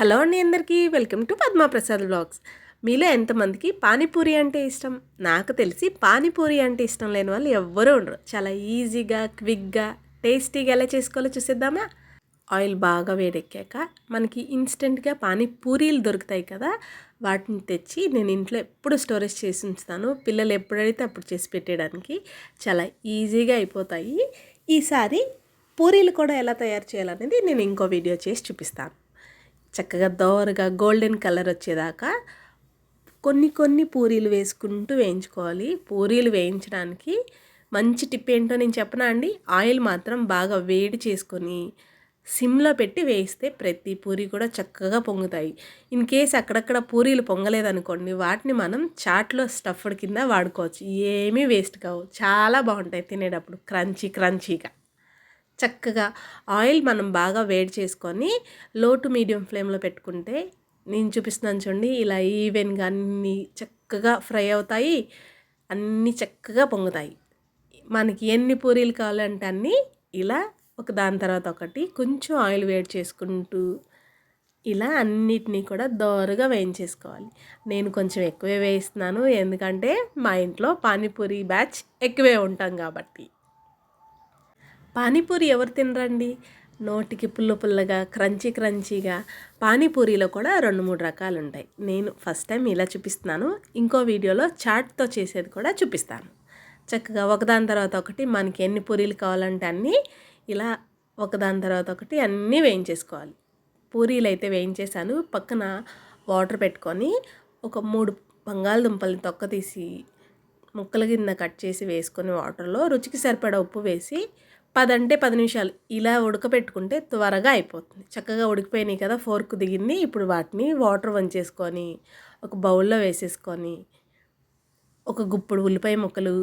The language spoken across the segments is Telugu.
హలో అండి అందరికీ. వెల్కమ్ టు పద్మాప్రసాద్ బ్లాగ్స్ మీలో ఎంతమందికి పానీపూరి అంటే ఇష్టం? నాకు తెలిసి పానీపూరి అంటే ఇష్టం లేని వాళ్ళు ఎవ్వరూ ఉండరు. చాలా ఈజీగా క్విక్గా టేస్టీగా ఎలా చేసుకోవాలో చూసేద్దామా? ఆయిల్ బాగా వేడెక్కాక మనకి ఇన్స్టెంట్గా పానీపూరీలు దొరుకుతాయి కదా వాటిని తెచ్చి నేను ఇంట్లో ఎప్పుడు స్టోరేజ్ చేసి ఉంచుతాను. పిల్లలు ఎప్పుడైతే అప్పుడు చేసి పెట్టేయడానికి చాలా ఈజీగా అయిపోతాయి. ఈసారి పూరీలు కూడా ఎలా తయారు చేయాలనేది నేను ఇంకో వీడియో చేసి చూపిస్తాను. చక్కగా దోరగా గోల్డెన్ కలర్ వచ్చేదాకా కొన్ని కొన్ని పూరీలు వేసుకుంటూ వేయించుకోవాలి. పూరీలు వేయించడానికి మంచి టిప్ ఏంటో నేను చెప్పనా అండి? ఆయిల్ మాత్రం బాగా వేడి చేసుకొని సిమ్లో పెట్టి వేయిస్తే ప్రతి పూరి కూడా చక్కగా పొంగుతాయి. ఇన్ కేస్ అక్కడక్కడ పూరీలు పొంగలేదనుకోండి వాటిని మనం చాట్లో స్టఫ్డ్ కింద వాడుకోవచ్చు. ఏమీ వేస్ట్ కావు. చాలా బాగుంటాయి తినేటప్పుడు. క్రంచీ క్రంచీగా. చక్కగా ఆయిల్ మనం బాగా వేడి చేసుకొని లో టు మీడియం ఫ్లేమ్లో పెట్టుకుంటే నేను చూపిస్తున్నాను చూడండి ఇలా ఈవెన్గా అన్నీ చక్కగా ఫ్రై అవుతాయి అన్నీ చక్కగా పొంగుతాయి. మనకి ఎన్ని పూరీలు కావాలంటే అన్నీ ఇలా ఒక దాని తర్వాత ఒకటి కొంచెం ఆయిల్ వేడి చేసుకుంటూ ఇలా అన్నిటినీ కూడా దోరగా వేయించేసుకోవాలి. నేను కొంచెం ఎక్కువే వేయిస్తున్నాను ఎందుకంటే మా ఇంట్లో పానీపూరి బ్యాచ్ ఎక్కువే ఉంటాం కాబట్టి. పానీపూరి ఎవరు తినరండి? నోటికి పుల్ల పుల్లగా క్రంచీ క్రంచీగా పానీపూరిలో కూడా రెండు మూడు రకాలు ఉంటాయి నేను ఫస్ట్ టైం ఇలా చూపిస్తున్నాను. ఇంకో వీడియోలో చాట్తో చేసేది కూడా చూపిస్తాను. చక్కగా ఒకదాని తర్వాత ఒకటి మనకి ఎన్ని పూరీలు కావాలంటే అన్నీ ఇలా ఒకదాని తర్వాత ఒకటి అన్నీ వేయించేసుకోవాలి. పూరీలు అయితే వేయించేసాను పక్కన వాటర్ పెట్టుకొని ఒక మూడు బంగాళదుంపల్ని తొక్క తీసి ముక్కల కింద కట్ చేసి వేసుకొని వాటర్లో రుచికి సరిపడా ఉప్పు వేసి పది అంటే పది నిమిషాలు. ఇలా ఉడకపెట్టుకుంటే త్వరగా అయిపోతుంది. చక్కగా ఉడికిపోయినాయి కదా ఫోర్క్ దిగింది. ఇప్పుడు వాటిని వాటర్ వంచేసుకొని ఒక బౌల్లో వేసేసుకొని ఒక గుప్పుడు ఉల్లిపాయ ముక్కలు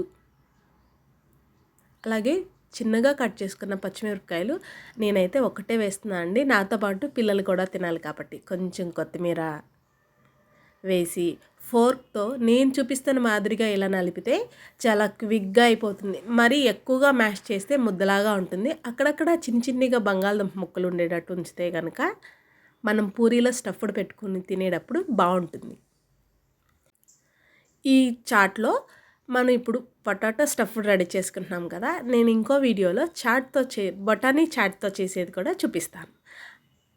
అలాగే చిన్నగా కట్ చేసుకున్న పచ్చిమిరపకాయలు నేనైతే ఒకటే వేస్తున్నా అండి. నాతో పాటు పిల్లలు కూడా తినాలి కాబట్టి కొంచెం కొత్తిమీర వేసి ఫోర్క్తో నేను చూపిస్తున్న మాదిరిగా ఇలా నలిపితే చాలా క్విక్గా అయిపోతుంది. మరీ ఎక్కువగా మ్యాష్ చేస్తే ముద్దలాగా ఉంటుంది. అక్కడక్కడ చిన్న చిన్నగా బంగాళదుంప ముక్కలు ఉండేటట్టు ఉంచితే కనుక మనం పూరీలో స్టఫ్డ్ పెట్టుకుని తినేటప్పుడు బాగుంటుంది. ఈ చాట్లో మనం ఇప్పుడు పొటాటో స్టఫ్డ్ రెడీ చేసుకుంటున్నాం కదా. నేను ఇంకో వీడియోలో చాట్తో చే బొటానీ చాట్తో చేసేది కూడా చూపిస్తాను.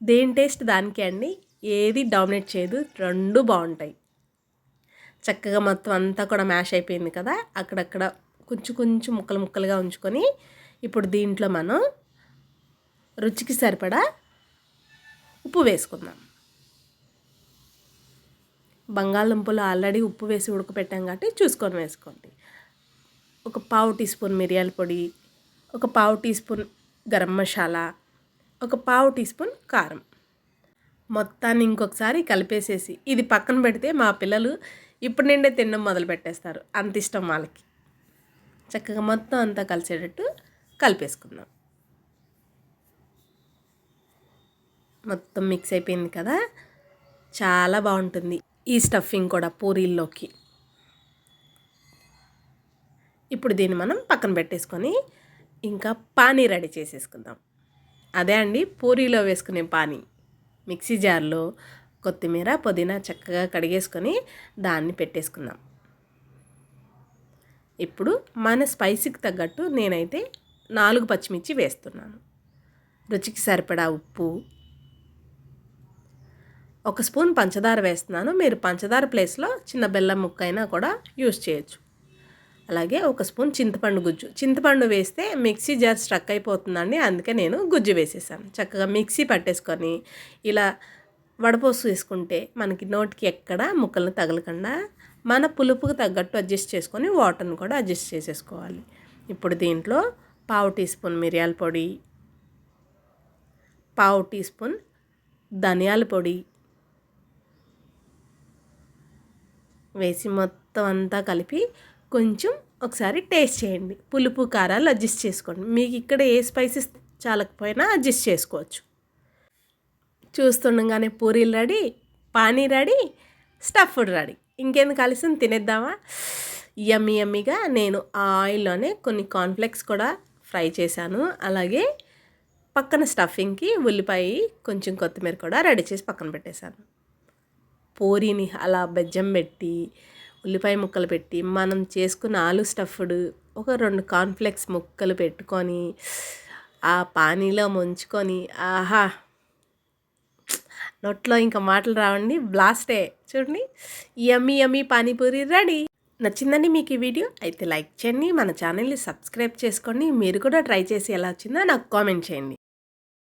దేని టేస్ట్ దానికే అండి? ఏది డామినేట్ చేయదు. రెండు బాగుంటాయి. చక్కగా మొత్తం అంతా కూడా మ్యాష్ అయిపోయింది కదా అక్కడక్కడ కొంచెం కొంచెం ముక్కలు ముక్కలుగా ఉంచుకొని ఇప్పుడు దీంట్లో మనం రుచికి సరిపడా ఉప్పు వేసుకుందాం. బంగాళదుంపలు ఆల్రెడీ ఉప్పు వేసి ఉడకపెట్టాం కాబట్టి చూసుకొని వేసుకోండి. ఒక పావు టీ స్పూన్ మిరియాల పొడి ఒక పావు టీ స్పూన్ గరం మసాలా ఒక పావు టీ స్పూన్ కారం. మొత్తాన్ని ఇంకొకసారి కలిపేసేసి ఇది పక్కన పెడితే మా పిల్లలు ఇప్పుడు నిండే తినడం మొదలు పెట్టేస్తారు. అంత ఇష్టం వాళ్ళకి. చక్కగా మొత్తం అంతా కలిసేటట్టు కలిపేసుకుందాం. మొత్తం మిక్స్ అయిపోయింది కదా? చాలా బాగుంటుంది ఈ స్టఫింగ్ కూడా పూరీల్లోకి. ఇప్పుడు దీన్ని మనం పక్కన పెట్టేసుకొని ఇంకా పానీ రెడీ చేసేసుకుందాం. అదే అండి పూరీలో వేసుకునే పానీ. మిక్సీ జార్లో కొత్తిమీర పుదీనా చక్కగా కడిగేసుకొని దాన్ని పెట్టేసుకుందాం. ఇప్పుడు మన స్పైసీకి తగ్గట్టు నేనైతే నాలుగు పచ్చిమిర్చి వేస్తున్నాను. రుచికి సరిపడా ఉప్పు. ఒక స్పూన్ పంచదార వేస్తున్నాను. మీరు పంచదార ప్లేస్లో చిన్న బెల్లం ముక్క అయినా కూడా యూస్ చేయొచ్చు. అలాగే ఒక స్పూన్ చింతపండు గుజ్జు. చింతపండు వేస్తే మిక్సీ జార్ స్ట్రక్ అయిపోతుందండి. అందుకే నేను గుజ్జు వేసేసాను. చక్కగా మిక్సీ పట్టేసుకొని ఇలా వడపోసు వేసుకుంటే మనకి నోటికి ఎక్కడ ముక్కలను తగలకుండా మన పులుపుకు తగ్గట్టు అడ్జస్ట్ చేసుకొని వాటర్ని కూడా అడ్జస్ట్ చేసేసుకోవాలి. ఇప్పుడు దీంట్లో పావు టీ స్పూన్ మిరియాల పొడి పావు టీ స్పూన్ ధనియాల పొడి వేసి మొత్తం అంతా కలిపి కొంచెం ఒకసారి టేస్ట్ చేయండి. పులుపు కారాలు అడ్జస్ట్ చేసుకోండి. మీకు ఇక్కడ ఏ స్పైసెస్ చాలకపోయినా అడ్జస్ట్ చేసుకోవచ్చు. చూస్తుండగానే పూరీలు రెడీ పానీ రెడీ స్టఫ్డ్ రెడీ. ఇంకేంది కలిసి తినేద్దామా? యమ్మీ యమ్మిగా నేను ఆ ఆయిల్లోనే కొన్ని కాన్ఫ్లెక్స్ కూడా ఫ్రై చేశాను. అలాగే పక్కన స్టఫింగ్కి ఉల్లిపాయ కొంచెం కొత్తిమీర కూడా రెడీ చేసి పక్కన పెట్టేశాను. పూరీని అలా బెజ్జం పెట్టి ఉల్లిపాయ ముక్కలు పెట్టి మనం చేసుకున్న ఆలు స్టఫ్డ్ ఒక రెండు కార్న్ఫ్లెక్స్ ముక్కలు పెట్టుకొని ఆ పానీలో ముంచుకొని ఆహా! నోట్లో ఇంకా మాటలు రావండి. బ్లాస్టే చూడండి. Yummy yummy panipuri ready. నచ్చిందండి మీకు ఈ వీడియో? అయితే లైక్ చేయండి. మన ఛానల్ని సబ్స్క్రైబ్ చేసుకోండి. మీరు కూడా ట్రై చేసి ఎలా వచ్చిందో నాకు కామెంట్ చేయండి.